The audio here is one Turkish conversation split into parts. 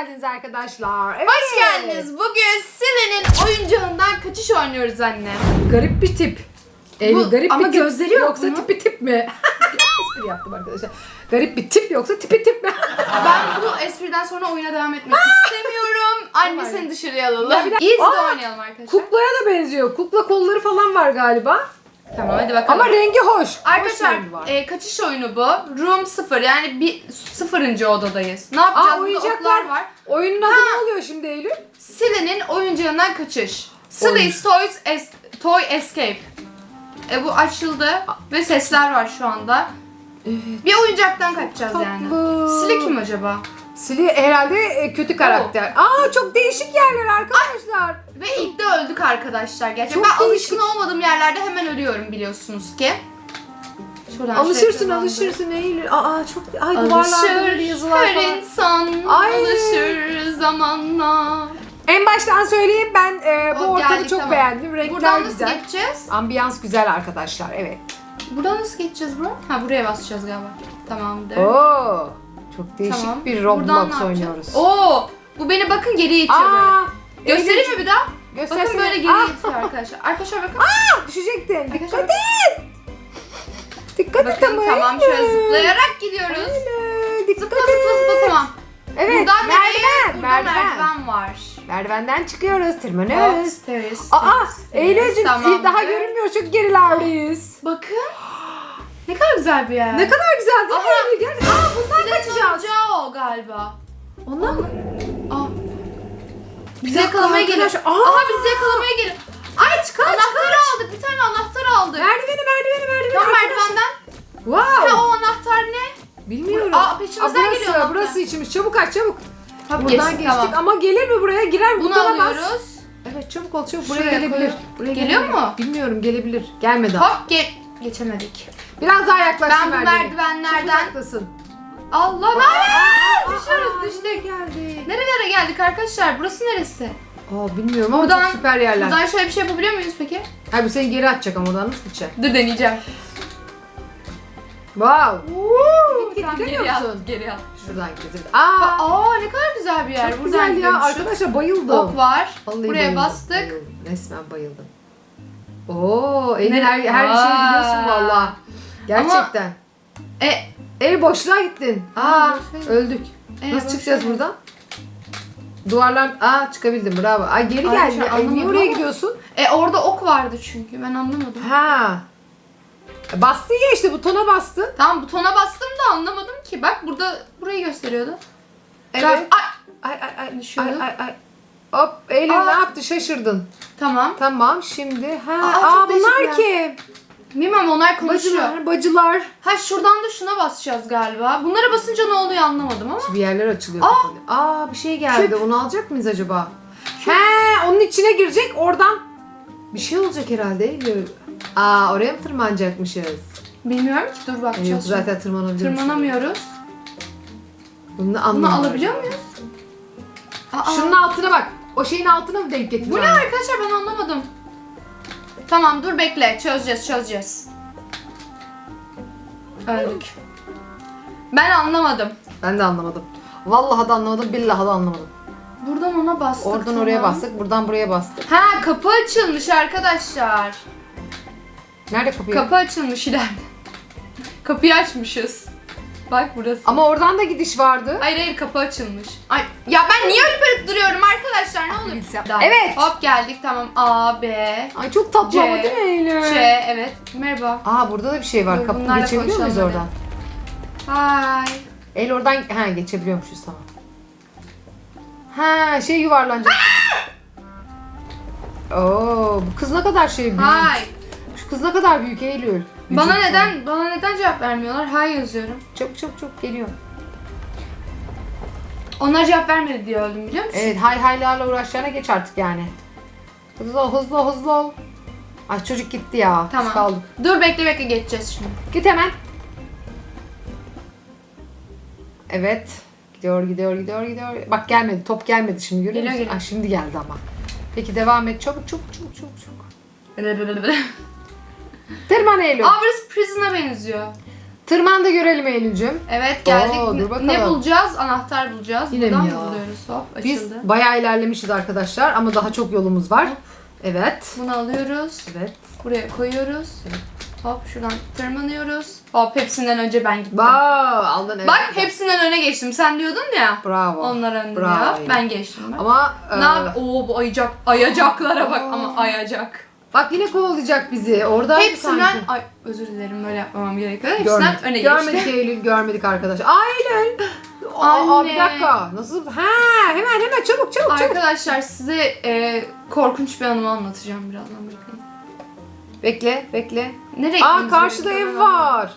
geldiniz arkadaşlar. Evet. Hoş geldiniz. Bugün Silen'in oyuncağından kaçış oynuyoruz anne. Garip bir tip. Eylül Bu- garip ama bir tip. gözleri yok Yoksa mu? tipi tip mi? Espri yaptım arkadaşlar. Garip bir tip yoksa tipi tip mi? Ben bu espriden sonra oyuna devam etmek istemiyorum. Anne Tamam. seni dışarıya alalım. Ya bir dakika. Easy'de Aa, oynayalım arkadaşlar. Kuklaya da benziyor. Kukla kolları falan var galiba. Tamam hadi bakalım. Ama rengi hoş. Arkadaşlar rengi var. e, kaçış oyunu bu. Room 0 yani bir sıfırıncı odadayız. Ne yapacağız? Aa, Burada oyuncaklar. oklar var. Oyunun adı ne oluyor şimdi Eylül? Silen'in oyuncağından kaçış. Silly's Toys es- Toy Escape. E, bu açıldı ve sesler var şu anda. Bir oyuncaktan kaçacağız yani. tatlı. Silly kim acaba? Sili herhalde e, kötü karakter. Aa çok değişik yerler arkadaşlar. Ve ilk de öldük arkadaşlar. Gerçekten Çok ben değişik. alışkın olmadığım yerlerde hemen ölüyorum biliyorsunuz ki. Şuradan Alışırsın şöyle alışırsın Eylül. Aa çok ay duvarlarda böyle yazılar her falan. insan Ay. alışır zamanla. En baştan söyleyeyim ben e, bu O ortamı geldik, çok tamam. beğendim. Renkler Buradan nasıl güzel. geçeceğiz? Ambiyans güzel arkadaşlar evet. Buradan nasıl geçeceğiz bro? Ha buraya basacağız galiba. Tamamdır. Oo, çok değişik Tamam. bir Buradan ne Roblox oynuyoruz. Oo, bu beni bakın geriye itiyor böyle. Aa, Göstereyim mi bir daha? Göstersene. Bakın böyle geriye Aa, itiyor arkadaşlar. Arkadaşlar bakın. düşecektin. Arkadaşlar Dikkat et. Dikkat et Bakın ama tamam Eylül. şöyle zıplayarak gidiyoruz. Öyle, dikkat Zıpla zıpla zıpla tamam. Evet, Buradan nereye? merdiven, Burada merdiven. merdiven var. Merdivenden çıkıyoruz, tırmanıyoruz. Upstairs. Aa, stairs, Eylül'cüm tamamdır. daha görünmüyor çok gerilerdeyiz. Bakın. Ne kadar güzel bir yer. Ne kadar güzel değil mi Aha. Eylül? Gel. Aa bundan kaçacağız. o galiba. Ondan mı? Aa. Bizi dakika yakalamaya geliyor. arkadaşlar, aa. Aha bizi yakalamaya geliyor. Ay çıkar Anahtarı aldık. Bir tane anahtar aldık. Merdiveni merdiveni merdiveni. Tam arkadaşlar. merdivenden. Wow. Ha o anahtar ne? Bilmiyorum. Aa, peşimizden burası, geliyor anahtar. Burası içimiz. Çabuk aç çabuk. Tamam, Buradan geçtik, geçtik tamam. ama gelir mi buraya? Girer mi? Bunu bas. alıyoruz. Evet çabuk ol çabuk. Buraya Şuraya gelebilir. koyuyorum. Buraya Geliyor gelebilir. mu? Bilmiyorum gelebilir. Gelmedi daha. Hop ge geçemedik. Biraz daha yaklaş Ben bu merdivenlerden Çok uzaktasın. Allah ne Düşüyoruz nereye geldik? Nerelere geldik arkadaşlar? Burası neresi? Aa bilmiyorum ama Buradan- çok süper yerler. Buradan şöyle bir şey yapabiliyor muyuz peki? Hayır bu seni geri atacak ama oradan nasıl gideceksin? Dur deneyeceğim. Wow. Git git gidemiyor geri at, musun? geri at. Şuradan gideceğiz. Aa, Aa ne kadar güzel bir yer. çok Buradan güzel ya. gidiyormuşuz. Arkadaşlar bayıldım. Ok var. Vallahi Buraya bayıldım, bastık. bayıldım. Resmen bayıldım. Oo, Elin Ne- her, her şeyi biliyorsun valla. Gerçekten. E, Ev boşluğa gittin. Aa, boşluğa- öldük. e, Nasıl çıkacağız buradan? Duvarlar... Aa çıkabildim bravo. Ay geri Ay, geldi. an Ay, niye oraya ama. gidiyorsun? E orada ok vardı çünkü. Ben anlamadım. Ha. Bastın ya işte butona bastın. Tamam butona bastım da anlamadım ki. Bak burada burayı gösteriyordu. Evet. Ay, Ay ay ay. Düşüyordum. Ay ay ay. Hop Eylül Aa. ne yaptı şaşırdın. tamam. Tamam şimdi. Ha. Aa, Aa, bunlar ya. Bilmem onlar konuşuyor. Bacılar, bacılar. Ha şuradan da şuna basacağız galiba. Bunlara basınca ne oluyor anlamadım ama. Bir yerler açılıyor. Aa. kapalı. Aa bir şey geldi. Küp. Onu alacak mıyız acaba? He, onun içine girecek. Oradan bir şey olacak herhalde. Aa oraya mı tırmanacakmışız? Bilmiyorum ki dur Yok bakacağız. zaten tırmanabiliyoruz. Tırmanamıyoruz. Bunu Bunu alabiliyor muyuz? Aa, Şunun altına bak. O şeyin altına mı denk getirdin? Bu ne arkadaşlar ben anlamadım. Tamam dur bekle çözeceğiz çözeceğiz. Öldük. Ben anlamadım. Ben de anlamadım. Vallahi da anlamadım, billahi da anlamadım. Buradan ona bastık. Oradan tamam. oraya bastık, buradan buraya bastık. Ha kapı açılmış arkadaşlar. Nerede kapı? Kapı açılmış ileride. Kapıyı açmışız. Bak burası. Ama oradan da gidiş vardı. Hayır hayır kapı açılmış. Ay ya ben niye ölüp ölüp duruyorum arkadaşlar ne olur. bilsem. Daha- Evet. Hop geldik tamam A, B, Ay çok tatlı C, ama değil mi Eylül? Ç evet. Merhaba. Aa burada da bir şey var. Dur, Kapı bunlarla geçebiliyor muyuz oradan? Hay. El oradan ha geçebiliyormuşuz tamam. Ha şey yuvarlanacak. Oo bu kız ne kadar şey büyük. Hay. Şu kız ne kadar büyük Eylül. Bana Vücut neden bana neden cevap vermiyorlar? Hay yazıyorum. Çok çok çok geliyor. Onlar cevap vermedi diye öldüm biliyor musun? Evet hay haylarla uğraşacağına geç artık yani. Hızlı ol hızlı ol hızlı ol. Ay çocuk gitti ya. Biz Tamam. kaldık. Dur bekle bekle geçeceğiz şimdi. Git hemen. Evet. Gidiyor gidiyor gidiyor gidiyor. Bak gelmedi top gelmedi şimdi görüyor Geliyor, musun? geliyor. Ay, şimdi geldi ama. Peki devam et çabuk çabuk çabuk çabuk çabuk. Tırman Eylül. Aa burası prison'a benziyor. Tırman da görelim Eylül'cüm. Evet geldik. Oo, dur Ne- bakalım. ne bulacağız? Anahtar bulacağız. Yine mi Buradan ya? mı buluyoruz? Hop Biz açıldı. bayağı ilerlemişiz arkadaşlar ama daha çok yolumuz var. Evet. Bunu alıyoruz. Evet. Buraya koyuyoruz. Hop şuradan tırmanıyoruz. Hop hepsinden önce ben gittim. Wow, aldın evet. Bak hepsinden öne geçtim. Sen diyordun ya. Bravo. Onlar önde Bravo. ya. Ben geçtim. Ben. Ama Ne e, yap? Oo bu ayacak. Ayacaklara bak ama ayacak. Bak yine kovalayacak bizi. Orada Hepsinden ay özür dilerim böyle yapmamam gerekiyor. Hepsinden görmedik. öne görmedik geçti. Eylül görmedik arkadaşlar. Aa Eylül. Aa, bir dakika. Nasıl? Ha hemen hemen çabuk çabuk çabuk. Arkadaşlar size e, korkunç bir anımı anlatacağım birazdan bekleyin. Bekle bekle. Nereye Aa gitmemiz karşıda gerekiyor? ev var.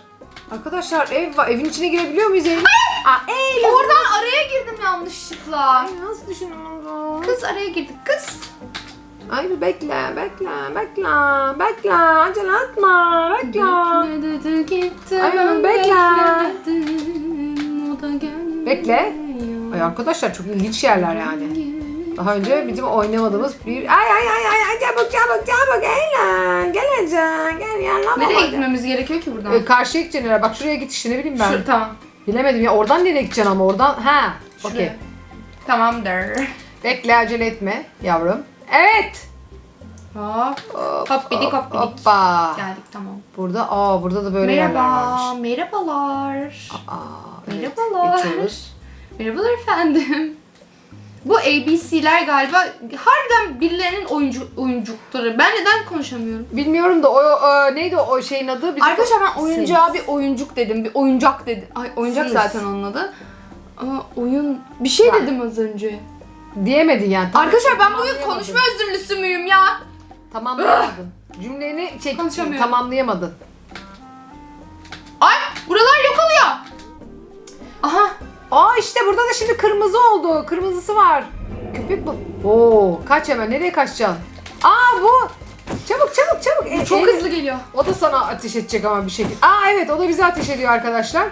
Arkadaşlar ev var. Evin içine girebiliyor muyuz Eylül? Aa Eylül. Oradan araya girdim yanlışlıkla. Ay nasıl düşünüyorsun? Kız araya girdik kız. Ay bir bekle, bekle, bekle, bekle, acele etme, bekle. dedi gitti Ay, ben bekle. Bekle. Ay arkadaşlar çok ilginç yerler yani. Daha önce bizim oynamadığımız bir... Ay ay ay ay ay çabuk çabuk çabuk eğlen. Geleceksin, gel yanlama. Nereye gitmemiz gerekiyor ki buradan? Ee, karşıya gideceksin herhalde. Bak şuraya git işte ne bileyim ben. Şu, tamam. Bilemedim ya oradan nereye gideceksin ama oradan... Ha, okey. Tamamdır. Bekle acele etme yavrum. Evet. Hop. Hop, Hop, bidik, hop, bidik. Hoppa. Geldik tamam. Burada, aa burada da böyle yerler varmış. Merhaba. Merhabalar. Aa, evet, Merhabalar. Geçiyoruz. Merhabalar efendim. Bu ABC'ler galiba harbiden birilerinin oyuncu oyuncukları. Ben neden konuşamıyorum? Bilmiyorum da o, o neydi o şeyin adı? Bizim- Arkadaşlar ben oyuncağa Sims. bir oyuncuk dedim. Bir oyuncak dedim. Ay oyuncak Sims. zaten onun adı. Ama oyun bir şey Ben- dedim az önce. Diyemedin yani. Tam- Arkadaşlar ben bugün tamamlayamadın. konuşma özürlüsü müyüm ya? Tamamlayamadın. Cümleni çek, Konuşamıyorum. tamamlayamadın. Ay buralar yok oluyor. Aha Aa işte burada da şimdi kırmızı oldu. Kırmızısı var. Köpek bu. Oo kaç hemen. Nereye kaçacaksın? Aa bu. Çabuk çabuk çabuk. E, çok hızlı geliyor. O da sana ateş edecek ama bir şekilde. Aa evet o da bize ateş ediyor arkadaşlar.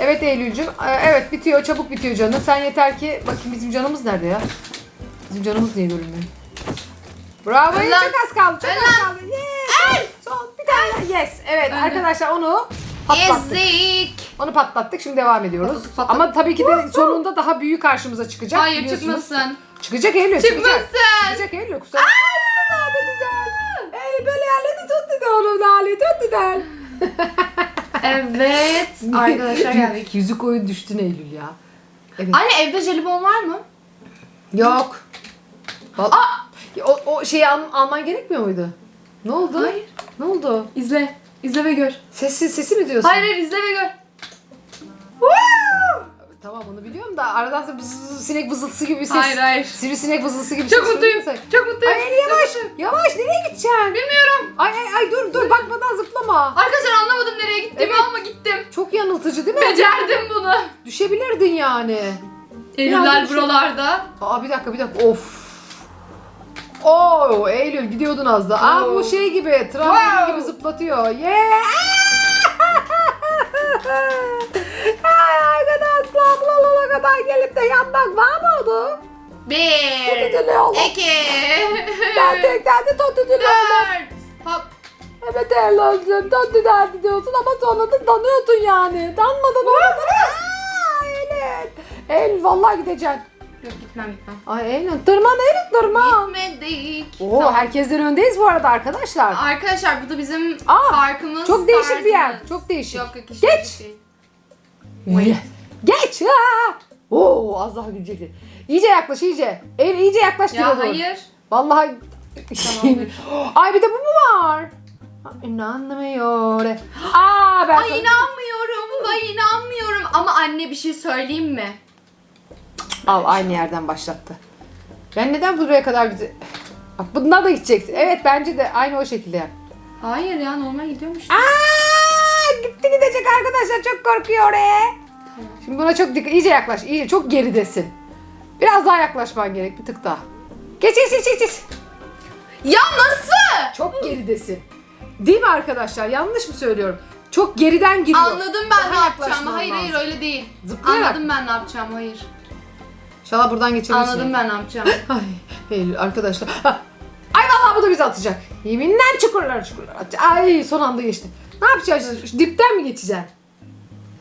Evet Eylül'cüm. Ee, Evet bitiyor. Çabuk bitiyor canı. Sen yeter ki... Bakayım bizim canımız nerede ya? Bizim canımız niye görünmüyor? Bravo. Ölen. Çok az kaldı. Çok az Ölen. kaldı. Yes. Son bir tane. Yes. Evet Ölen. arkadaşlar onu patlattık. Ezik. Onu patlattık. Şimdi devam ediyoruz. Patlattık, patlattık. Ama tabii ki de sonunda daha büyük karşımıza çıkacak. Hayır biliyorsunuz. çıkmasın. Çıkacak Eylül. Çıkacak. Çıkmasın. Çıkacak Eylül. Kusura yerledi tuttu da onu lale tuttu da. Evet. Arkadaşlar geldik. Yüzük oyun düştün Eylül ya. Evet. Anne evde jelibon var mı? Yok. Val- Ya O, o şeyi al- alman gerekmiyor muydu? Ne oldu? Hayır. Ne oldu? İzle. İzle ve gör. Sesi, sesi mi diyorsun? Hayır hayır izle ve gör. Tamam onu biliyorum da aradan sonra bız- bız- sinek vızıltısı gibi bir ses. Hayır, hayır. Sivrisinek vızıltısı gibi bir Çok ses. mutluyum. sen. Çok mutluyum. Ay Eylül yavaş. Yavaş nereye gideceksin? Bilmiyorum. Ay ay ay dur dur bakmadan zıplama. Arkadaşlar anlamadım nereye gittiğimi Evet. ama gittim. Çok yanıltıcı değil mi? Becerdim bunu. Düşebilirdin yani. Eylüller buralarda. Aa bir dakika bir dakika of. Oo Eylül gidiyordun az da. Aa bu Oo. şey gibi trambolin Wow. gibi zıplatıyor. Yeah. Ay bulalana kadar gelip de yanmak var mı oldu? Bir. Tutudulu oğlum. İki. Ben tekrar de tutudulu oğlum. Dört. Hop. Evet Eylül'cüm tutudulu diyorsun ama sonra da danıyorsun yani. Danmadan. Aa Eylül. Eylül vallahi gideceksin. Yok gitmem gitmem. Ay Eylül tırman Eylül tırman. Gitmedik. Oo Tamam. herkesten öndeyiz bu arada arkadaşlar. Arkadaşlar bu da bizim Aa, farkımız. çok değişik bir yer, tarzımız. çok değişik. Yok yok hiç Geç. değişik değil. Geç. Aa! Oo az daha gidecekti. İyice yaklaş iyice. El iyice yaklaş Ya diyordu. hayır. Vallahi. Tamamdır. Ay bir de bu mu var? İnanmıyor. Aa ben Ay inanmıyorum. Ay inanmıyorum. Ama anne bir şey söyleyeyim mi? Al aynı yerden başlattı. Ben neden buraya kadar gitti? Bak bundan da gideceksin. Evet bence de aynı o şekilde yap. Hayır ya normal gidiyormuş. Aa, gitti gidecek arkadaşlar çok korkuyor oraya. Şimdi buna çok dikkat, iyice yaklaş, iyice çok geridesin. Biraz daha yaklaşman gerek, bir tık daha. Geç geç geç geç, geç. Ya nasıl? Çok geridesin. Değil mi arkadaşlar? Yanlış mı söylüyorum? Çok geriden giriyor. Anladım ben Daha ne yapacağımı. yaklaşman Hayır hayır öyle değil. Zıplayarak. Anladım ben ne yapacağımı. Hayır. İnşallah buradan geçebilirsin. Anladım ben ne yapacağımı. Ay Eylül arkadaşlar. Ay vallahi bu da bizi atacak. Yeminle çukurlar çukurlar atacak. Ay son anda geçti. Ne yapacağız? Şu dipten mi geçeceksin?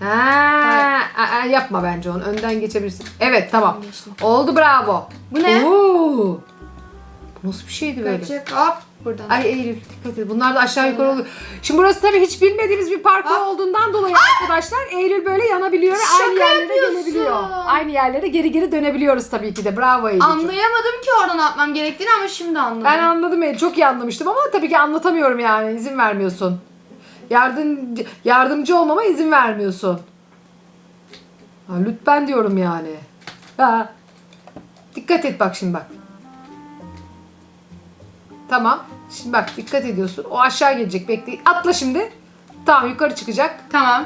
Ha, aa, yapma bence onu. Önden geçebilirsin. Evet tamam. Geçtim. Oldu bravo. Bu ne? Oo. Bu nasıl bir şeydi böyle? Kaçacak hop buradan. Ay Eylül dikkat et. Bunlar da aşağı yukarı oluyor. Şimdi burası tabii hiç bilmediğimiz bir parkur olduğundan dolayı arkadaşlar Eylül böyle yanabiliyor ve Şaka aynı yerlere yapıyorsun. gelebiliyor. Aynı yerlere geri geri dönebiliyoruz tabii ki de. Bravo Eylül'cüğüm. Anlayamadım ki oradan atmam gerektiğini ama şimdi anladım. Ben anladım Eylül. Çok iyi anlamıştım ama tabii ki anlatamıyorum yani. İzin vermiyorsun. Yardımcı, yardımcı olmama izin vermiyorsun. Ha, lütfen diyorum yani. Ha. Dikkat et bak şimdi bak. Tamam. Şimdi bak dikkat ediyorsun. O aşağı gelecek. Bekle. Atla şimdi. Tamam yukarı çıkacak. Tamam.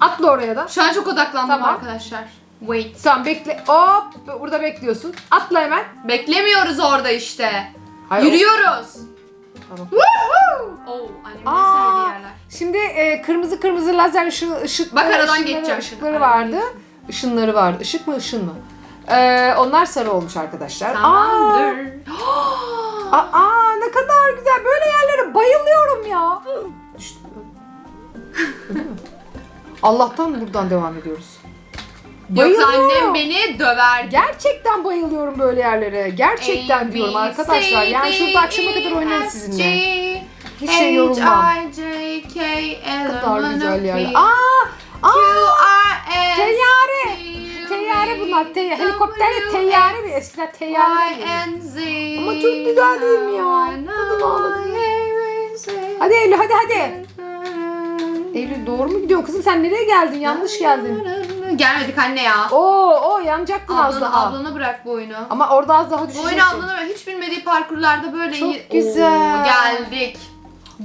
Atla oraya da. Şu an çok odaklandım Tamam. arkadaşlar. Wait. Tamam bekle. Hop. Burada bekliyorsun. Atla hemen. Beklemiyoruz orada işte. Hayır, Yürüyoruz. Tamam. Woohoo! Oo, annemin Aa, sevdiği yerler. Şimdi e, kırmızı kırmızı lazer ışığı, ışık, Bak aradan ışınları- geçeceğim ışıkları vardı. Işınları vardı. Işık mı ışın mı? Ee, onlar sarı olmuş arkadaşlar. Tamamdır. Aa, aa, ne kadar güzel. Böyle yerlere bayılıyorum ya. Allah'tan buradan devam ediyoruz. Yoksa annem beni döver. Gerçekten bayılıyorum böyle yerlere. Gerçekten diyorum arkadaşlar. Yani şurada akşama kadar oynarız sizinle. Hiç şey yorulmam. Ne kadar güzel yerler. Aa, aa, teyyare. Teyyare bunlar. Teyyare. Helikopter de teyyare mi? Eskiden teyyare mi? Ama çok güzel değil mi ya? Tadını alalım. Hadi Eylül hadi hadi. Eylül doğru mu gidiyorsun kızım? Sen nereye geldin? Yanlış geldin. Gelmedik anne ya. Oo, o yanacaktın az Ablana, daha. ablana bırak bu oyunu. Ama orada az daha Bu düşecektin. oyunu ablana bırak. Hiç bilmediği parkurlarda böyle Çok iyi- güzel. Oo, geldik.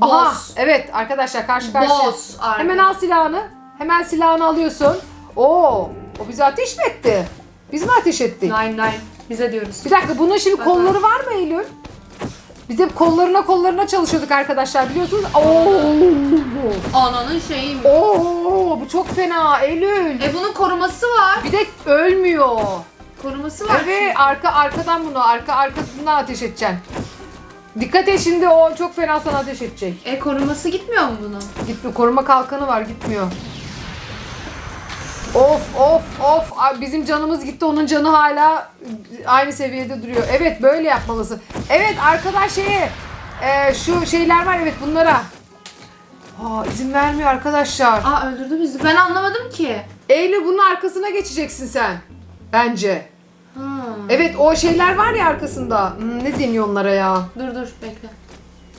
Aha, Boss. evet arkadaşlar karşı karşıya. Boss. arkadaş. Hemen al silahını. Hemen silahını alıyorsun. Oo, o bize ateş mi etti? Biz mi ateş ettik? Nine nine. Bize diyoruz. Bir dakika bunun şimdi kolları var mı Eylül? Biz hep kollarına kollarına çalışıyorduk arkadaşlar biliyorsunuz. Oo, Ananın şeyi mi? oo bu çok fena Eylül. E bunun koruması var. Bir de ölmüyor. Koruması var. Evet arka arkadan bunu arka arkasından ateş edeceksin. Dikkat et şimdi o çok fena sana ateş edecek. E koruması gitmiyor mu bunun? Gitmiyor. Koruma kalkanı var gitmiyor. Of of of Ay, bizim canımız gitti onun canı hala aynı seviyede duruyor. Evet böyle yapmalısın. Evet arkadaş şeye e, şu şeyler var evet bunlara. Aa, izin vermiyor arkadaşlar. Aa öldürdü bizi. Ben anlamadım ki. Eylül bunun arkasına geçeceksin sen. Bence. Ha. Evet o şeyler var ya arkasında. Hmm, ne deniyor onlara ya? Dur dur bekle.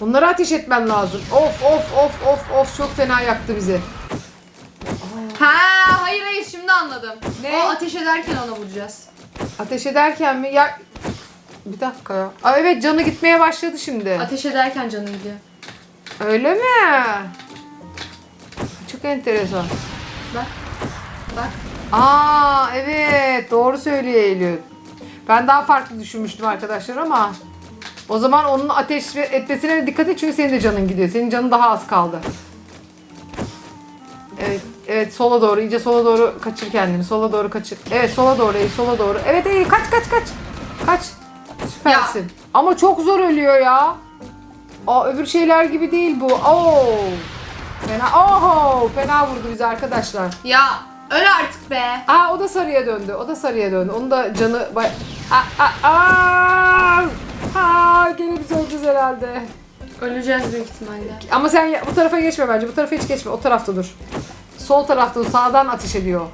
Onlara ateş etmen lazım. Of of of of of çok fena yaktı bizi. Ha hayır hayır şimdi anladım. Ne? O ateş ederken ona vuracağız. Ateş ederken mi? Ya bir dakika ya. Aa, evet canı gitmeye başladı şimdi. Ateş ederken canı gidiyor. Öyle mi? Çok enteresan. Bak. Bak. Aa evet doğru söylüyor Eylül. Ben daha farklı düşünmüştüm arkadaşlar ama o zaman onun ateş etmesine de dikkat et çünkü senin de canın gidiyor. Senin canın daha az kaldı. Evet, sola doğru, iyice sola doğru kaçır kendini. Sola doğru kaçır. Evet sola doğru, Eylül, sola doğru. Evet Eylül kaç kaç kaç. Kaç. Süpersin. Ama çok zor ölüyor ya. Aa öbür şeyler gibi değil bu. Oo. Fena. Oho, fena vurdu bizi arkadaşlar. Ya öl artık be. Aa o da sarıya döndü. O da sarıya döndü. Onun da canı bay... Aa, aa, aa! Ha, gene biz öleceğiz herhalde. Öleceğiz büyük ihtimalle. Ama sen ya- bu tarafa geçme bence. Bu tarafa hiç geçme. O tarafta dur. Sol tarafta dur. Sağdan ateş ediyor.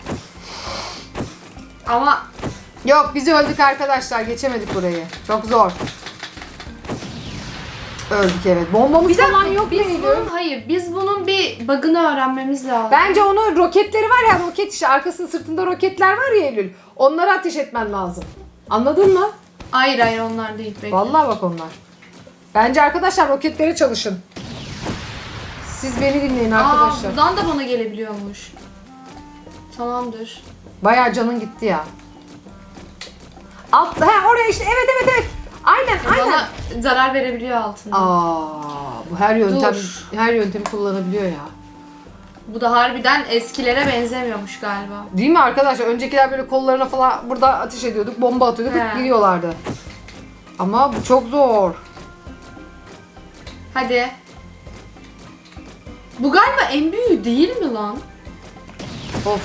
Ama Yok biz öldük arkadaşlar. Geçemedik burayı. Çok zor. Öldük evet. Bombamız bir falan yok biz muydu? bunun hayır biz bunun bir bug'ını öğrenmemiz lazım. Bence onun roketleri var ya roket işte arkasının sırtında roketler var ya Eylül. Onlara ateş etmen lazım. Anladın mı? Hayır hayır onlar değil. Bekle. Vallahi bak onlar. Bence arkadaşlar roketlere çalışın. Siz beni dinleyin Aa, arkadaşlar. buradan da bana gelebiliyormuş. Tamamdır. Bayağı canın gitti ya. Alt, he oraya işte evet evet evet. Aynen aynen. Bana zarar verebiliyor altında. Aa, bu her yöntem Dur. her yöntemi kullanabiliyor ya. Bu da harbiden eskilere benzemiyormuş galiba. Değil mi arkadaşlar? Öncekiler böyle kollarına falan burada ateş ediyorduk, bomba atıyorduk, He. gidiyorlardı. Ama bu çok zor. Hadi. Bu galiba en büyüğü değil mi lan? Of.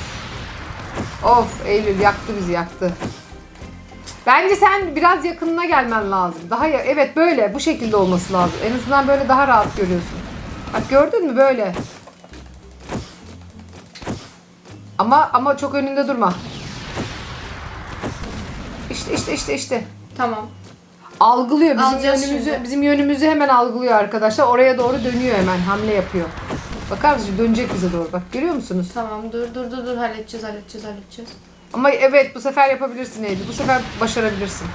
Of Eylül yaktı bizi yaktı. Bence sen biraz yakınına gelmen lazım. Daha ya- evet böyle bu şekilde olması lazım. En azından böyle daha rahat görüyorsun. Bak gördün mü böyle. Ama ama çok önünde durma. İşte işte işte işte. Tamam. Algılıyor bizim Alacağız yönümüzü şimdi. bizim yönümüzü hemen algılıyor arkadaşlar. Oraya doğru dönüyor hemen hamle yapıyor. Bakar mısın dönecek bize doğru. Bak görüyor musunuz? Tamam dur dur dur dur halledeceğiz halledeceğiz halledeceğiz. Ama evet bu sefer yapabilirsin Eylül. Bu sefer başarabilirsin.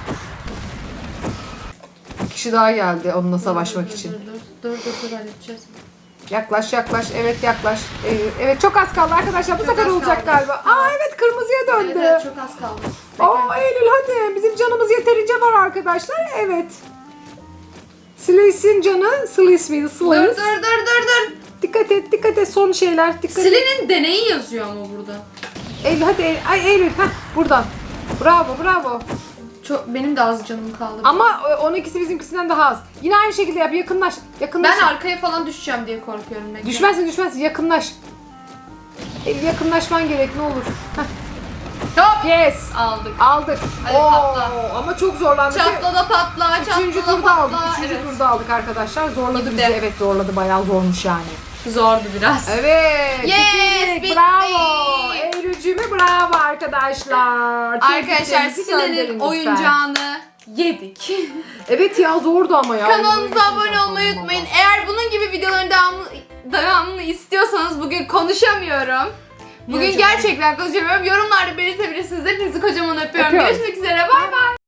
Bir kişi daha geldi onunla savaşmak Dur, dur, için. Dur dur dur dur, dur halledeceğiz. Yaklaş yaklaş. Evet yaklaş. Eylül. Evet çok az kaldı arkadaşlar. Bu Çok sefer olacak kaldı. galiba. Aa evet kırmızıya döndü. evet çok az kaldı. Oo Eylül hadi. Bizim canımız yeterince var arkadaşlar. Evet. Slice'in canı. Slice miydi? Dur Slice. dur dur dur dur. Dikkat et dikkat et son şeyler. Dikkat et. Deneyi yazıyor ama burada. Eylül hadi Eylül. Ay Eylül. Heh, buradan. Bravo bravo. Çok benim de az canım kaldı. Ama e, onunkisi bizimkisinden daha az. Yine aynı şekilde yap. Yakınlaş. Yakınlaş. ben arkaya falan düşeceğim diye korkuyorum. Bekle. Düşmezsin düşmezsin. Yakınlaş. Eylül yakınlaşman gerek ne olur. Heh. Hop. Yes. Aldık. Aldık. Hadi Oo, patla. Ama çok zorlandık. Çatla da patla, Üçüncü çatla da turda aldık. patla. Üçüncü Evet. turda aldık arkadaşlar. Zorladı Gitti. bizi. Evet zorladı. Bayağı zormuş yani. Zordu biraz. Evet. Yes, bitirdik. bitti. Bravo. Eylülcüğüme bravo arkadaşlar. Arkadaşlar Tebriklerinizi gönderin lütfen. oyuncağını yedik. Evet ya zordu ama ya. Kanalımıza abone olmayı unutmayın. Eğer bunun gibi videoların devamlı, devamını istiyorsanız bugün konuşamıyorum. Bugün gerçekten konuşamıyorum. Yorumlarda belirtebilirsiniz. Hepinizi kocaman öpüyorum. Öpüyoruz. Görüşmek üzere. Bay bay.